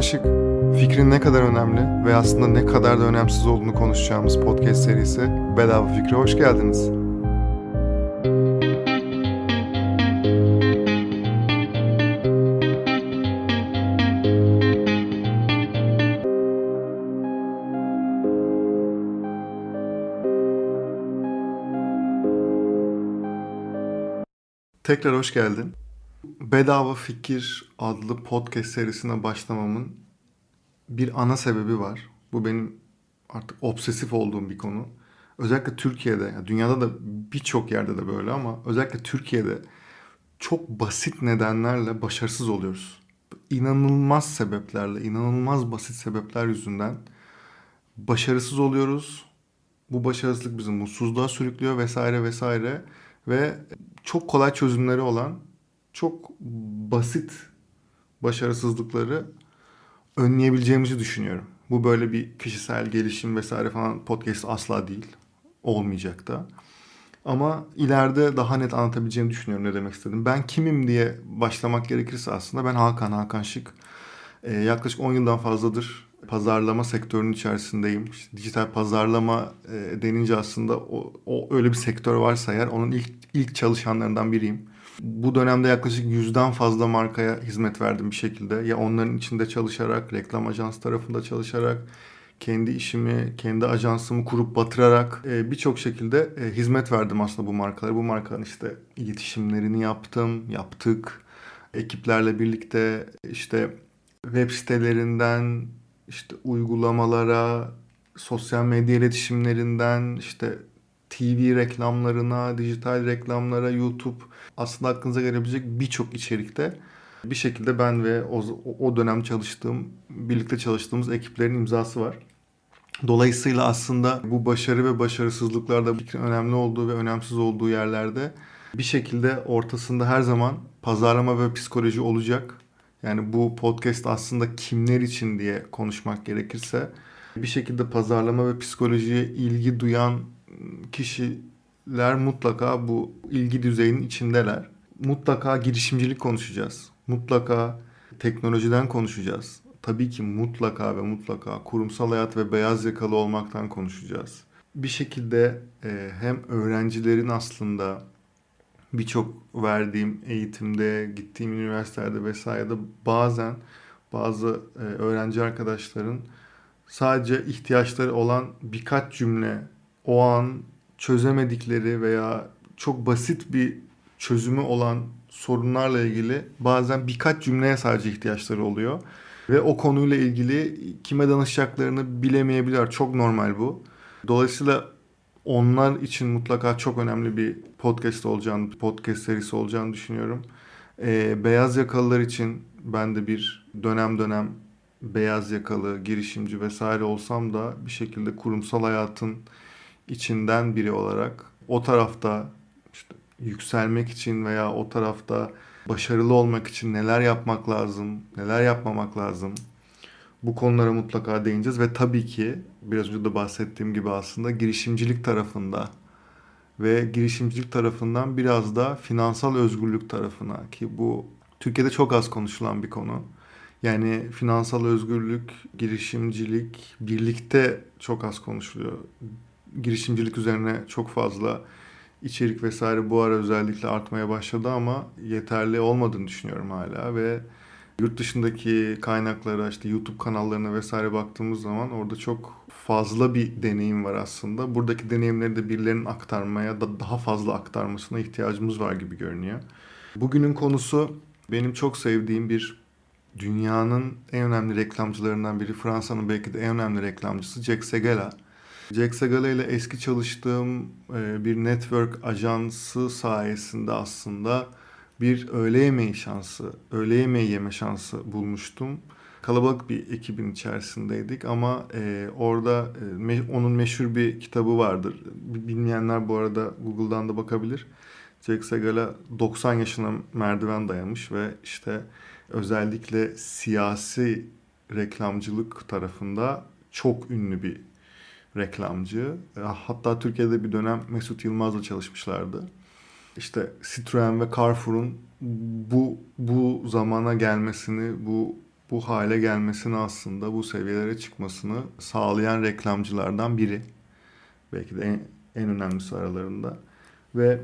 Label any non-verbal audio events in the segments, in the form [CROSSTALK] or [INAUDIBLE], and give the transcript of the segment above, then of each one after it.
Şık. Fikrin ne kadar önemli ve aslında ne kadar da önemsiz olduğunu konuşacağımız podcast serisi Bedava Fikre hoş geldiniz. Tekrar hoş geldin. Bedava Fikir adlı podcast serisine başlamamın bir ana sebebi var. Bu benim artık obsesif olduğum bir konu. Özellikle Türkiye'de, dünyada da birçok yerde de böyle ama özellikle Türkiye'de çok basit nedenlerle başarısız oluyoruz. İnanılmaz sebeplerle, inanılmaz basit sebepler yüzünden başarısız oluyoruz. Bu başarısızlık bizi mutsuzluğa sürüklüyor vesaire vesaire ve çok kolay çözümleri olan çok basit başarısızlıkları önleyebileceğimizi düşünüyorum. Bu böyle bir kişisel gelişim vesaire falan podcast asla değil. Olmayacak da. Ama ileride daha net anlatabileceğimi düşünüyorum ne demek istedim. Ben kimim diye başlamak gerekirse aslında ben Hakan Hakan Şık. Ee, yaklaşık 10 yıldan fazladır pazarlama sektörünün içerisindeyim. İşte dijital pazarlama e, denince aslında o, o öyle bir sektör varsa eğer onun ilk ilk çalışanlarından biriyim. Bu dönemde yaklaşık yüzden fazla markaya hizmet verdim bir şekilde. Ya onların içinde çalışarak, reklam ajans tarafında çalışarak, kendi işimi, kendi ajansımı kurup batırarak e, birçok şekilde e, hizmet verdim aslında bu markalara. Bu markaların işte iletişimlerini yaptım, yaptık. Ekiplerle birlikte işte web sitelerinden işte uygulamalara, sosyal medya iletişimlerinden işte TV reklamlarına, dijital reklamlara, YouTube aslında aklınıza gelebilecek birçok içerikte bir şekilde ben ve o, o dönem çalıştığım, birlikte çalıştığımız ekiplerin imzası var. Dolayısıyla aslında bu başarı ve başarısızlıklarda fikrin önemli olduğu ve önemsiz olduğu yerlerde bir şekilde ortasında her zaman pazarlama ve psikoloji olacak. Yani bu podcast aslında kimler için diye konuşmak gerekirse bir şekilde pazarlama ve psikolojiye ilgi duyan kişiler mutlaka bu ilgi düzeyinin içindeler. Mutlaka girişimcilik konuşacağız. Mutlaka teknolojiden konuşacağız. Tabii ki mutlaka ve mutlaka kurumsal hayat ve beyaz yakalı olmaktan konuşacağız. Bir şekilde e, hem öğrencilerin aslında birçok verdiğim eğitimde, gittiğim üniversitelerde vesairede bazen bazı e, öğrenci arkadaşların sadece ihtiyaçları olan birkaç cümle o an çözemedikleri veya çok basit bir çözümü olan sorunlarla ilgili bazen birkaç cümleye sadece ihtiyaçları oluyor. Ve o konuyla ilgili kime danışacaklarını bilemeyebiliyor. Çok normal bu. Dolayısıyla onlar için mutlaka çok önemli bir podcast olacağını, podcast serisi olacağını düşünüyorum. Ee, beyaz yakalılar için ben de bir dönem dönem beyaz yakalı, girişimci vesaire olsam da bir şekilde kurumsal hayatın içinden biri olarak o tarafta işte yükselmek için veya o tarafta başarılı olmak için neler yapmak lazım, neler yapmamak lazım. Bu konulara mutlaka değineceğiz ve tabii ki biraz önce de bahsettiğim gibi aslında girişimcilik tarafında ve girişimcilik tarafından biraz da finansal özgürlük tarafına ki bu Türkiye'de çok az konuşulan bir konu. Yani finansal özgürlük, girişimcilik birlikte çok az konuşuluyor girişimcilik üzerine çok fazla içerik vesaire bu ara özellikle artmaya başladı ama yeterli olmadığını düşünüyorum hala ve yurt dışındaki kaynaklara işte YouTube kanallarına vesaire baktığımız zaman orada çok fazla bir deneyim var aslında. Buradaki deneyimleri de birilerinin aktarmaya da daha fazla aktarmasına ihtiyacımız var gibi görünüyor. Bugünün konusu benim çok sevdiğim bir dünyanın en önemli reklamcılarından biri. Fransa'nın belki de en önemli reklamcısı Jack Segala. Jack Segala ile eski çalıştığım e, bir network ajansı sayesinde aslında bir öğle yemeği şansı, öğle yemeği yeme şansı bulmuştum. Kalabalık bir ekibin içerisindeydik ama e, orada e, me, onun meşhur bir kitabı vardır. Bilmeyenler bu arada Google'dan da bakabilir. Jack Segala 90 yaşına merdiven dayamış ve işte özellikle siyasi reklamcılık tarafında çok ünlü bir reklamcı. E, hatta Türkiye'de bir dönem Mesut Yılmaz'la çalışmışlardı. İşte Citroen ve Carrefour'un bu bu zamana gelmesini, bu bu hale gelmesini aslında bu seviyelere çıkmasını sağlayan reklamcılardan biri. Belki de en, en önemlisi aralarında. Ve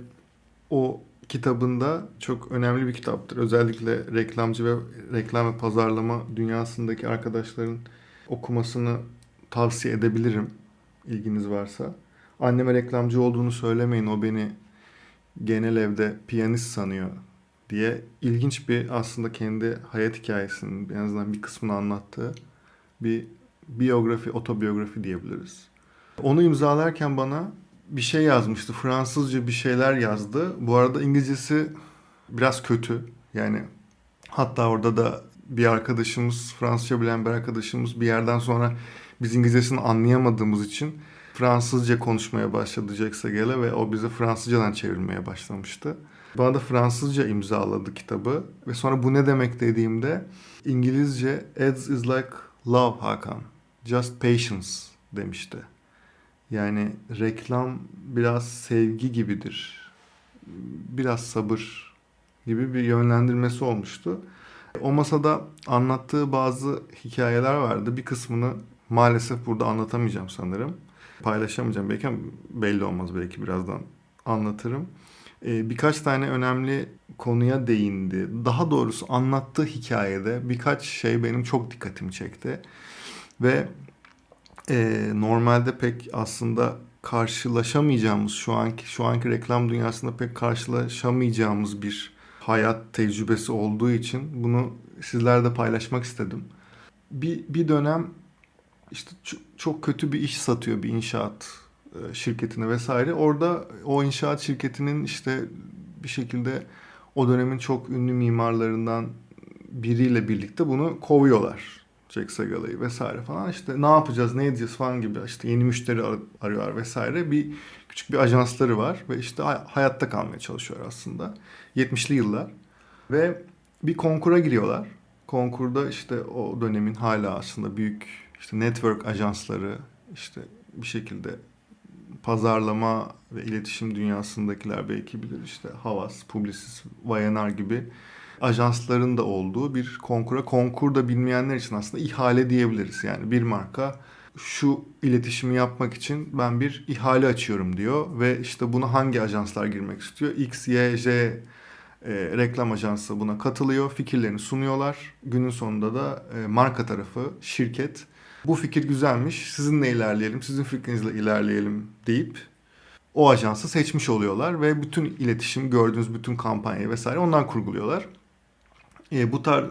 o kitabında çok önemli bir kitaptır. Özellikle reklamcı ve reklam ve pazarlama dünyasındaki arkadaşların okumasını tavsiye edebilirim ilginiz varsa. Anneme reklamcı olduğunu söylemeyin o beni genel evde piyanist sanıyor diye ilginç bir aslında kendi hayat hikayesinin en azından bir kısmını anlattığı bir biyografi, otobiyografi diyebiliriz. Onu imzalarken bana bir şey yazmıştı. Fransızca bir şeyler yazdı. Bu arada İngilizcesi biraz kötü. Yani hatta orada da bir arkadaşımız, Fransızca bilen bir arkadaşımız bir yerden sonra biz İngilizcesini anlayamadığımız için Fransızca konuşmaya başladı Jack ve o bize Fransızcadan çevirmeye başlamıştı. Bana da Fransızca imzaladı kitabı ve sonra bu ne demek dediğimde İngilizce ads is like love Hakan. Just patience demişti. Yani reklam biraz sevgi gibidir. Biraz sabır gibi bir yönlendirmesi olmuştu. O masada anlattığı bazı hikayeler vardı. Bir kısmını maalesef burada anlatamayacağım sanırım. Paylaşamayacağım belki ama belli olmaz belki birazdan anlatırım. Ee, birkaç tane önemli konuya değindi. Daha doğrusu anlattığı hikayede birkaç şey benim çok dikkatimi çekti. Ve e, normalde pek aslında karşılaşamayacağımız şu anki şu anki reklam dünyasında pek karşılaşamayacağımız bir hayat tecrübesi olduğu için bunu sizlerle paylaşmak istedim. Bir, bir dönem işte çok kötü bir iş satıyor bir inşaat e, şirketine vesaire. Orada o inşaat şirketinin işte bir şekilde o dönemin çok ünlü mimarlarından biriyle birlikte bunu kovuyorlar. Jack Segala'yı vesaire falan işte ne yapacağız ne edeceğiz falan gibi işte yeni müşteri ar- arıyorlar vesaire bir küçük bir ajansları var ve işte hayatta kalmaya çalışıyor aslında 70'li yıllar ve bir konkura giriyorlar konkurda işte o dönemin hala aslında büyük işte network ajansları işte bir şekilde pazarlama ve iletişim dünyasındakiler belki bilir işte Havas, Publicis, Vayanar gibi ajansların da olduğu bir konkura. Konkurda bilmeyenler için aslında ihale diyebiliriz. Yani bir marka şu iletişimi yapmak için ben bir ihale açıyorum diyor ve işte buna hangi ajanslar girmek istiyor? X, Y, J e, reklam ajansı buna katılıyor, fikirlerini sunuyorlar. Günün sonunda da e, marka tarafı, şirket bu fikir güzelmiş, sizinle ilerleyelim, sizin fikrinizle ilerleyelim deyip o ajansı seçmiş oluyorlar ve bütün iletişim, gördüğünüz bütün kampanyayı vesaire ondan kurguluyorlar. E, bu tar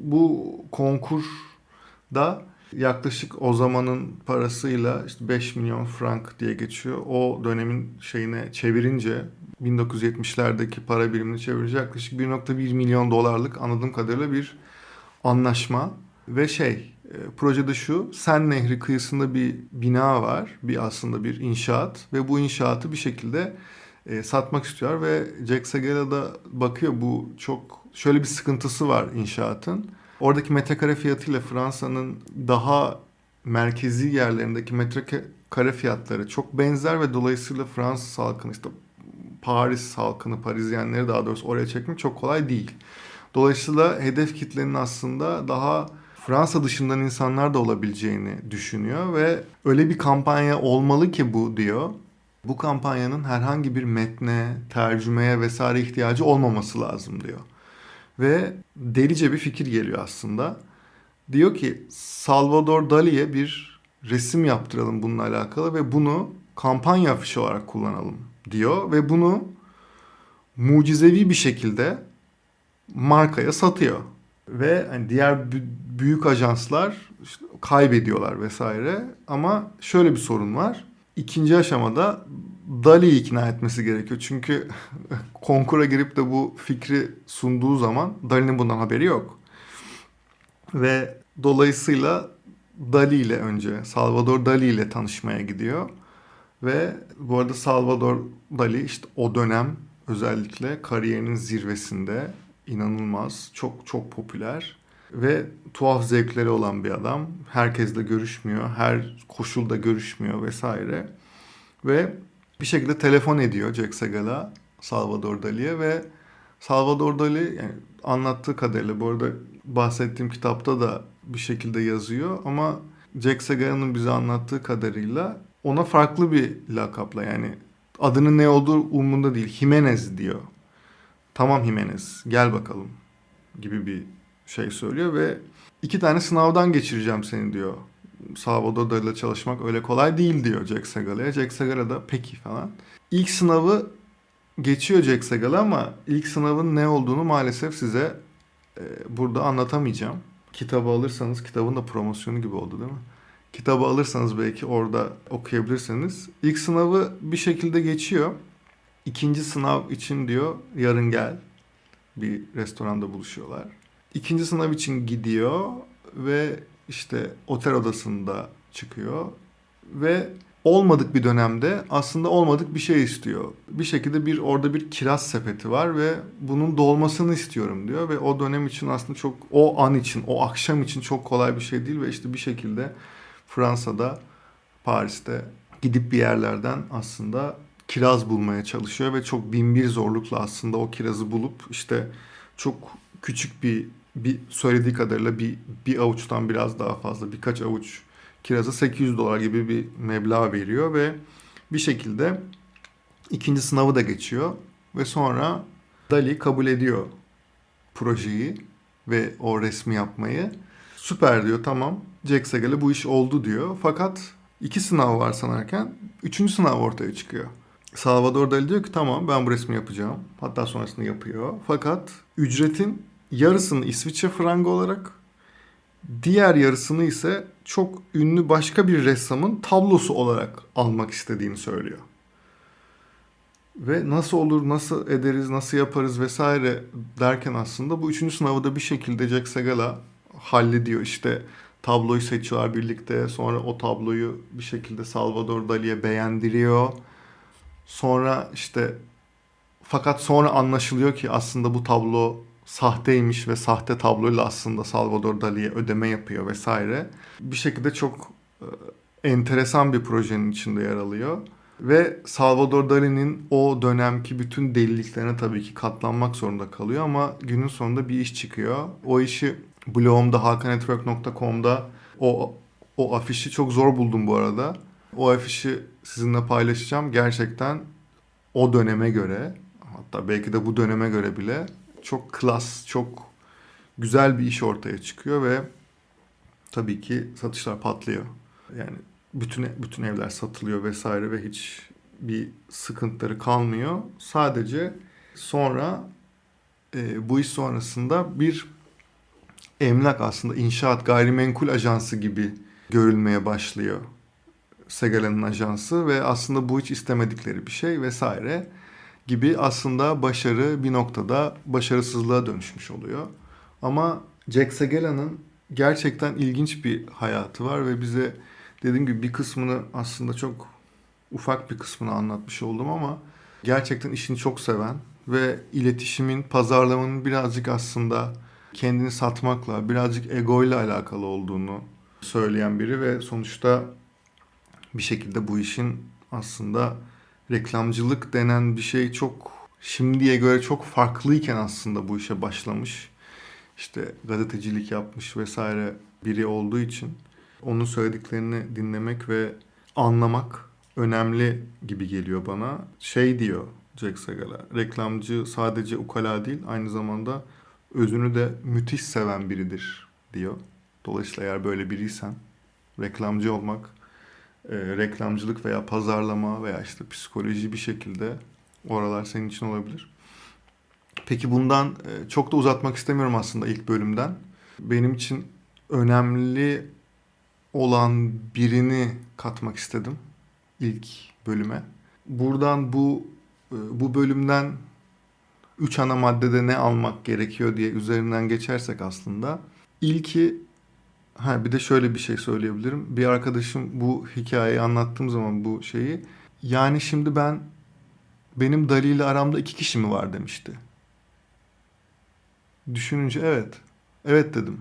bu konkur da yaklaşık o zamanın parasıyla işte 5 milyon frank diye geçiyor. O dönemin şeyine çevirince 1970'lerdeki para birimini çevirince yaklaşık 1.1 milyon dolarlık anladığım kadarıyla bir anlaşma ve şey projede şu Sen Nehri kıyısında bir bina var bir aslında bir inşaat ve bu inşaatı bir şekilde e, satmak istiyor ve Jack Segala da bakıyor bu çok şöyle bir sıkıntısı var inşaatın. Oradaki metrekare fiyatıyla Fransa'nın daha merkezi yerlerindeki metrekare fiyatları çok benzer ve dolayısıyla Fransız halkını işte Paris halkını, Parizyenleri daha doğrusu oraya çekmek çok kolay değil. Dolayısıyla hedef kitlenin aslında daha Fransa dışından insanlar da olabileceğini düşünüyor ve öyle bir kampanya olmalı ki bu diyor. Bu kampanyanın herhangi bir metne, tercümeye vesaire ihtiyacı olmaması lazım diyor. Ve delice bir fikir geliyor aslında. Diyor ki Salvador Dali'ye bir resim yaptıralım bununla alakalı ve bunu kampanya afişi olarak kullanalım diyor ve bunu mucizevi bir şekilde markaya satıyor. Ve hani diğer büyük ajanslar işte kaybediyorlar vesaire. Ama şöyle bir sorun var. İkinci aşamada Dali'yi ikna etmesi gerekiyor. Çünkü [LAUGHS] konkura girip de bu fikri sunduğu zaman Dali'nin bundan haberi yok. Ve dolayısıyla Dali ile önce Salvador Dali ile tanışmaya gidiyor. Ve bu arada Salvador Dali işte o dönem özellikle kariyerinin zirvesinde inanılmaz, çok çok popüler ve tuhaf zevkleri olan bir adam. Herkesle görüşmüyor, her koşulda görüşmüyor vesaire. Ve bir şekilde telefon ediyor Jack Segala Salvador Dali'ye ve Salvador Dali yani anlattığı kadarıyla bu arada bahsettiğim kitapta da bir şekilde yazıyor ama Jack Segara'nın bize anlattığı kadarıyla ona farklı bir lakapla yani adının ne olduğu umurunda değil. Jimenez diyor. Tamam Jimenez gel bakalım gibi bir şey söylüyor ve iki tane sınavdan geçireceğim seni diyor. Salvador ile çalışmak öyle kolay değil diyor Jack Segala'ya. Jack Segala da peki falan. İlk sınavı geçiyor Jack Segala ama ilk sınavın ne olduğunu maalesef size e, burada anlatamayacağım. Kitabı alırsanız kitabın da promosyonu gibi oldu değil mi? Kitabı alırsanız belki orada okuyabilirsiniz. İlk sınavı bir şekilde geçiyor. İkinci sınav için diyor yarın gel. Bir restoranda buluşuyorlar. İkinci sınav için gidiyor ve işte otel odasında çıkıyor ve olmadık bir dönemde aslında olmadık bir şey istiyor. Bir şekilde bir orada bir kiraz sepeti var ve bunun dolmasını istiyorum diyor ve o dönem için aslında çok o an için, o akşam için çok kolay bir şey değil ve işte bir şekilde Fransa'da, Paris'te gidip bir yerlerden aslında kiraz bulmaya çalışıyor ve çok bin bir zorlukla aslında o kirazı bulup işte çok küçük bir bir söylediği kadarıyla bir bir avuçtan biraz daha fazla birkaç avuç kiraza 800 dolar gibi bir meblağ veriyor ve bir şekilde ikinci sınavı da geçiyor ve sonra Dali kabul ediyor projeyi ve o resmi yapmayı. Süper diyor tamam. Jack Segal'e bu iş oldu diyor. Fakat iki sınav var sanarken üçüncü sınav ortaya çıkıyor. Salvador Dali diyor ki tamam ben bu resmi yapacağım. Hatta sonrasında yapıyor. Fakat ücretin yarısını İsviçre frangı olarak diğer yarısını ise çok ünlü başka bir ressamın tablosu olarak almak istediğini söylüyor. Ve nasıl olur, nasıl ederiz, nasıl yaparız vesaire derken aslında bu üçüncü sınavı da bir şekilde Jack Segala hallediyor. İşte tabloyu seçiyorlar birlikte. Sonra o tabloyu bir şekilde Salvador Dali'ye beğendiriyor. Sonra işte fakat sonra anlaşılıyor ki aslında bu tablo sahteymiş ve sahte tabloyla aslında Salvador Dali'ye ödeme yapıyor vesaire. Bir şekilde çok e, enteresan bir projenin içinde yer alıyor. Ve Salvador Dali'nin o dönemki bütün deliliklerine tabii ki katlanmak zorunda kalıyor ama günün sonunda bir iş çıkıyor. O işi blogumda hakanetwork.com'da o o afişi çok zor buldum bu arada. O afişi sizinle paylaşacağım. Gerçekten o döneme göre hatta belki de bu döneme göre bile çok klas, çok güzel bir iş ortaya çıkıyor ve tabii ki satışlar patlıyor. Yani bütün bütün evler satılıyor vesaire ve hiç bir sıkıntıları kalmıyor. Sadece sonra e, bu iş sonrasında bir emlak aslında inşaat gayrimenkul ajansı gibi görülmeye başlıyor. Segala'nın ajansı ve aslında bu hiç istemedikleri bir şey vesaire gibi aslında başarı bir noktada başarısızlığa dönüşmüş oluyor. Ama Jack Segala'nın gerçekten ilginç bir hayatı var ve bize dediğim gibi bir kısmını aslında çok ufak bir kısmını anlatmış oldum ama gerçekten işini çok seven ve iletişimin, pazarlamanın birazcık aslında kendini satmakla, birazcık egoyla alakalı olduğunu söyleyen biri ve sonuçta bir şekilde bu işin aslında reklamcılık denen bir şey çok şimdiye göre çok farklıyken aslında bu işe başlamış. İşte gazetecilik yapmış vesaire biri olduğu için onun söylediklerini dinlemek ve anlamak önemli gibi geliyor bana. Şey diyor Jack Segala, reklamcı sadece ukala değil aynı zamanda özünü de müthiş seven biridir diyor. Dolayısıyla eğer böyle biriysen reklamcı olmak, e, reklamcılık veya pazarlama veya işte psikoloji bir şekilde oralar senin için olabilir. Peki bundan e, çok da uzatmak istemiyorum aslında ilk bölümden. Benim için önemli olan birini katmak istedim ilk bölüme. Buradan bu e, bu bölümden üç ana maddede ne almak gerekiyor diye üzerinden geçersek aslında ilki ha bir de şöyle bir şey söyleyebilirim. Bir arkadaşım bu hikayeyi anlattığım zaman bu şeyi yani şimdi ben benim Dali ile aramda iki kişi mi var demişti. Düşününce evet. Evet dedim.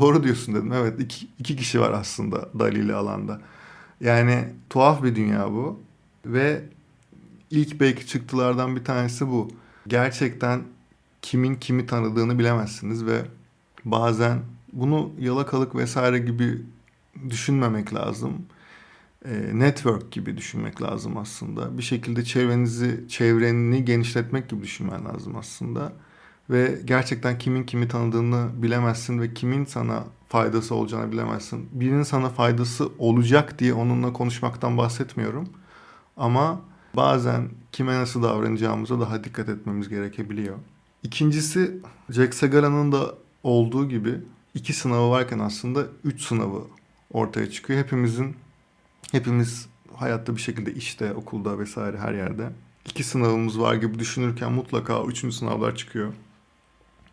Doğru diyorsun dedim. Evet iki, iki kişi var aslında Dali ile alanda. Yani tuhaf bir dünya bu. Ve ilk belki çıktılardan bir tanesi bu. Gerçekten kimin kimi tanıdığını bilemezsiniz ve Bazen bunu yalakalık vesaire gibi düşünmemek lazım. E, network gibi düşünmek lazım aslında. Bir şekilde çevrenizi, çevreni genişletmek gibi düşünmen lazım aslında. Ve gerçekten kimin kimi tanıdığını bilemezsin ve kimin sana faydası olacağını bilemezsin. Birinin sana faydası olacak diye onunla konuşmaktan bahsetmiyorum. Ama bazen kime nasıl davranacağımıza daha dikkat etmemiz gerekebiliyor. İkincisi Jack Segara'nın da olduğu gibi iki sınavı varken aslında üç sınavı ortaya çıkıyor. Hepimizin hepimiz hayatta bir şekilde işte, okulda vesaire her yerde iki sınavımız var gibi düşünürken mutlaka üçüncü sınavlar çıkıyor.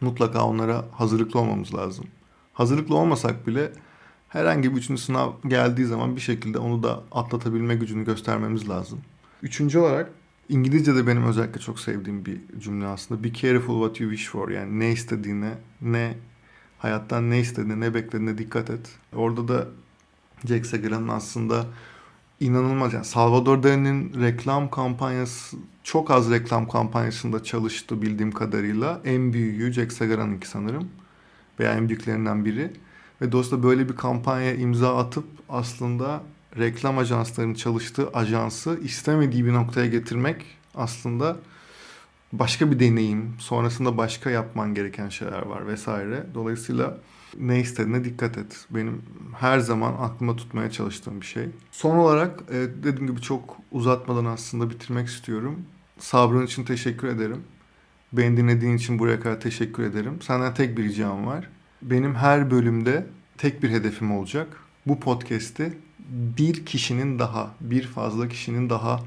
Mutlaka onlara hazırlıklı olmamız lazım. Hazırlıklı olmasak bile herhangi bir üçüncü sınav geldiği zaman bir şekilde onu da atlatabilme gücünü göstermemiz lazım. Üçüncü olarak İngilizce'de benim özellikle çok sevdiğim bir cümle aslında. Be careful what you wish for. Yani ne istediğine, ne hayattan ne istediğine, ne beklediğine dikkat et. Orada da Jack Segara'nın aslında inanılmaz yani Salvador Dali'nin reklam kampanyası çok az reklam kampanyasında çalıştı bildiğim kadarıyla. En büyüğü Jack Segara'nınki sanırım. Veya en büyüklerinden biri. Ve dolayısıyla böyle bir kampanya imza atıp aslında reklam ajanslarının çalıştığı ajansı istemediği bir noktaya getirmek aslında başka bir deneyim. Sonrasında başka yapman gereken şeyler var vesaire. Dolayısıyla ne istediğine dikkat et. Benim her zaman aklıma tutmaya çalıştığım bir şey. Son olarak e, dediğim gibi çok uzatmadan aslında bitirmek istiyorum. Sabrın için teşekkür ederim. Beni dinlediğin için buraya kadar teşekkür ederim. Senden tek bir ricam var. Benim her bölümde tek bir hedefim olacak. Bu podcast'i bir kişinin daha, bir fazla kişinin daha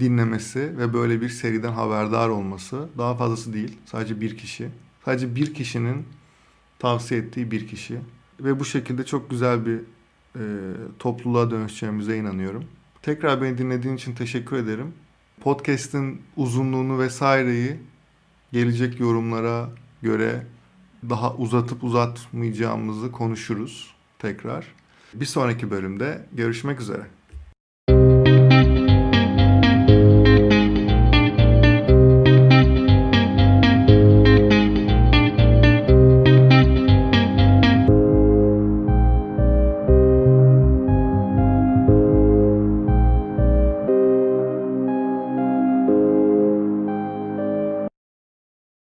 dinlemesi ve böyle bir seriden haberdar olması. Daha fazlası değil. Sadece bir kişi. Sadece bir kişinin tavsiye ettiği bir kişi. Ve bu şekilde çok güzel bir e, topluluğa dönüşeceğimize inanıyorum. Tekrar beni dinlediğin için teşekkür ederim. Podcast'in uzunluğunu vesaireyi gelecek yorumlara göre daha uzatıp uzatmayacağımızı konuşuruz tekrar. Bir sonraki bölümde görüşmek üzere.